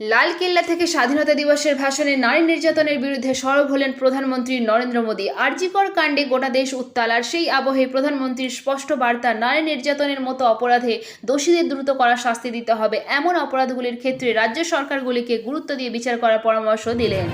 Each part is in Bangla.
লালকেল্লা থেকে স্বাধীনতা দিবসের ভাষণে নারী নির্যাতনের বিরুদ্ধে সরব হলেন প্রধানমন্ত্রী নরেন্দ্র মোদী। আরজিকর কাণ্ডে গোটা দেশ উত্তাল, আর সেই আবহে প্রধানমন্ত্রীর স্পষ্ট বার্তা, নারী নির্যাতনের মতো অপরাধে দোষীদের দ্রুত করা শাস্তি দিতে হবে। এমন অপরাধগুলির ক্ষেত্রে রাজ্য সরকারগুলিকে গুরুত্ব দিয়ে বিচার করার পরামর্শ দিলেন।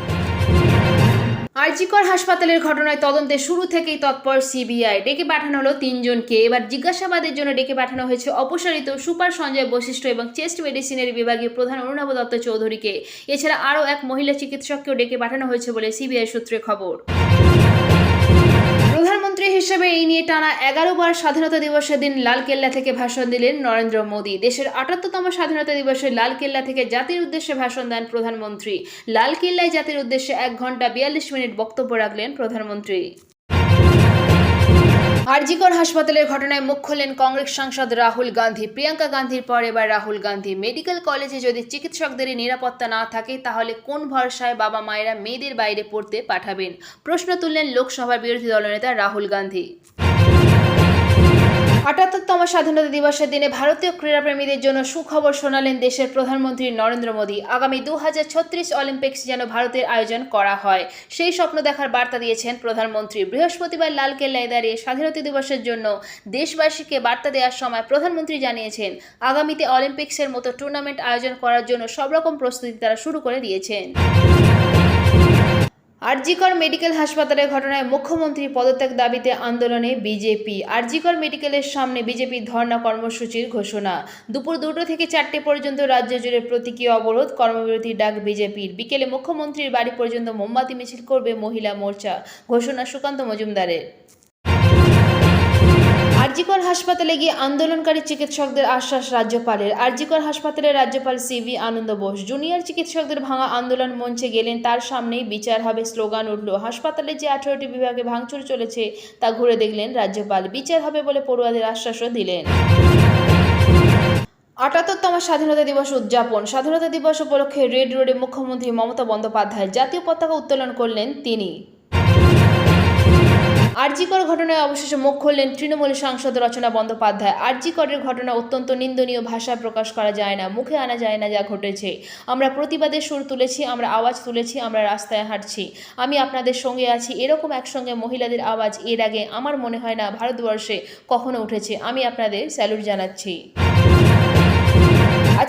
আরজিকর হাসপাতালের ঘটনায় তদন্তে শুরু থেকেই তৎপর সিবিআই। ডেকে পাঠানো হলো তিনজনকে। এবার জিজ্ঞাসাবাদের জন্য ডেকে পাঠানো হয়েছে অপসারিত সুপার সঞ্জয় বৈশিষ্ট্য এবং চেস্ট মেডিসিনের বিভাগীয় প্রধান অরুণাব দত্ত চৌধুরীকে। এছাড়া আরও এক মহিলা চিকিৎসককেও ডেকে পাঠানো হয়েছে বলে সিবিআই সূত্রে খবর। প্রধানমন্ত্রী হিসেবে এই নিয়ে টানা এগারো বার স্বাধীনতা দিবসের দিন লালকেল্লা থেকে ভাষণ দিলেন নরেন্দ্র মোদী। দেশের আটাত্তরতম স্বাধীনতা দিবসে লালকেল্লা থেকে জাতির উদ্দেশ্যে ভাষণ দেন প্রধানমন্ত্রী। লালকেল্লায় জাতির উদ্দেশ্যে এক ঘণ্টা বিয়াল্লিশ মিনিট বক্তব্য রাখলেন প্রধানমন্ত্রী। আরজিকর হাসপাতালের ঘটনায় মুখ খুললেন কংগ্রেস সাংসদ রাহুল গান্ধী। প্রিয়াঙ্কা গান্ধীর পর এবার রাহুল গান্ধী। মেডিকেল কলেজে যদি চিকিৎসকদের নিরাপত্তা না থাকে, তাহলে কোন ভরসায় বাবা মায়েরা মেয়েদের বাইরে পড়তে পাঠাবেন? প্রশ্ন তুললেন লোকসভার বিরোধী দলনেতা রাহুল গান্ধী। আটাত্তরতম স্বাধীনতা দিবসের দিনে ভারতীয় ক্রীড়াপ্রেমীদের জন্য সুখবর শোনালেন দেশের প্রধানমন্ত্রী নরেন্দ্র মোদী। আগামী দু হাজার ছত্রিশ অলিম্পিক্স যেন ভারতের আয়োজন করা হয়, সেই স্বপ্ন দেখার বার্তা দিয়েছেন প্রধানমন্ত্রী। বৃহস্পতিবার লালকেল্লায় দাঁড়িয়ে স্বাধীনতা দিবসের জন্য দেশবাসীকে বার্তা দেওয়ার সময় প্রধানমন্ত্রী জানিয়েছেন, আগামীতে অলিম্পিক্সের মতো টুর্নামেন্ট আয়োজন করার জন্য সব রকম প্রস্তুতি তারা শুরু করে দিয়েছেন। আরজিকর মেডিকেল হাসপাতালের ঘটনায় মুখ্যমন্ত্রী পদত্যাগ দাবিতে আন্দোলনে বিজেপি। আরজিকর মেডিকেলের সামনে বিজেপির ধর্না কর্মসূচির ঘোষণা। দুপুর দুটো থেকে চারটে পর্যন্ত রাজ্য জুড়ে প্রতীকী অবরোধ কর্মবিরতির ডাক বিজেপির। বিকেলে মুখ্যমন্ত্রীর বাড়ি পর্যন্ত মোমবাতি মিছিল করবে মহিলা মোর্চা, ঘোষণা সুকান্ত মজুমদারের। আরজিকর হাসপাতালে গিয়ে আন্দোলনকারী চিকিৎসকদের আশ্বাস রাজ্যপালের। আরজিকর হাসপাতালের রাজ্যপাল সিভি আনন্দ বোস জুনিয়র চিকিৎসকদের ভাঙা আন্দোলন মঞ্চে গেলেন, তার সামনেই বিচার হবে স্লোগান উঠল। হাসপাতালে যে আঠারোটি বিভাগে ভাঙচুর চলেছে তা ঘুরে দেখলেন রাজ্যপাল। বিচার হবে বলে পড়ুয়াদের আশ্বাসও দিলেন। আটাত্তরতম স্বাধীনতা দিবস উদযাপন। স্বাধীনতা দিবস উপলক্ষে রেড রোডে মুখ্যমন্ত্রী মমতা বন্দ্যোপাধ্যায় জাতীয় পতাকা উত্তোলন করলেন তিনি। আরজিকর ঘটনায় অবশেষে মুখ খুললেন তৃণমূল সাংসদ রচনা বন্দ্যোপাধ্যায়। আরজিকরের ঘটনা অত্যন্ত নিন্দনীয় ভাষায় প্রকাশ করা যায় না, মুখে আনা যায় না যা ঘটেছে। আমরা প্রতিবাদের সুর তুলেছি, আমরা আওয়াজ তুলেছি, আমরা রাস্তায় হাঁটছি। আমি আপনাদের সঙ্গে আছি, এরকম একসঙ্গে মহিলাদের আওয়াজ এর আগে আমার মনে হয় না ভারতবর্ষে কখনো উঠেছে। আমি আপনাদের স্যালুট জানাচ্ছি।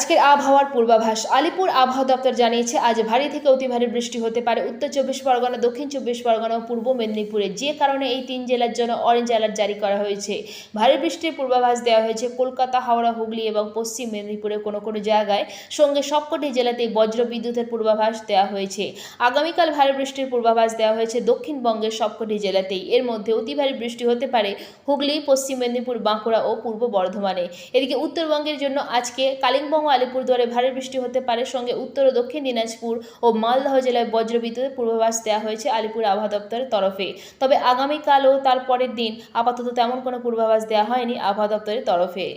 আজকের আবহাওয়ার পূর্বাভাস। আলিপুর আবহাওয়া দপ্তর জানিয়েছে, আজ ভারী থেকে অতি ভারী বৃষ্টি হতে পারে। উত্তর চব্বিশ পরগনা, দক্ষিণ চব্বিশ পরগনা ও পূর্ব মেদিনীপুরে যে কারণে এই তিন জেলার জন্য অরেঞ্জ অ্যালার্ট জারি করা হয়েছে। ভারী বৃষ্টির পূর্বাভাস দেওয়া হয়েছে কলকাতা, হাওড়া, হুগলি এবং পশ্চিম মেদিনীপুরের কোনো কোনো জায়গায়। সঙ্গে সবকটি জেলাতেই বজ্র বিদ্যুতের পূর্বাভাস দেওয়া হয়েছে। আগামীকাল ভারী বৃষ্টির পূর্বাভাস দেওয়া হয়েছে দক্ষিণবঙ্গের সবকটি জেলাতেই। এর মধ্যে অতি ভারী বৃষ্টি হতে পারে হুগলি, পশ্চিম মেদিনীপুর, বাঁকুড়া ও পূর্ব বর্ধমানে। এদিকে উত্তরবঙ্গের জন্য আজকে কালিম্পং আলিপুরদুয়ারে ভারী বৃষ্টি হতে পারে। সঙ্গে উত্তর ও দক্ষিণ দিনাজপুর ও মালদহ জেলায় বজ্রবিদ্যুতের পূর্বাভাস দেওয়া হয়েছে আলিপুর আবহাওয়া দপ্তরের তরফে। তবে আগামীকাল ও তার পরের দিন আপাতত তেমন কোনো পূর্বাভাস দেওয়া হয়নি আবহাওয়া দপ্তরের তরফে।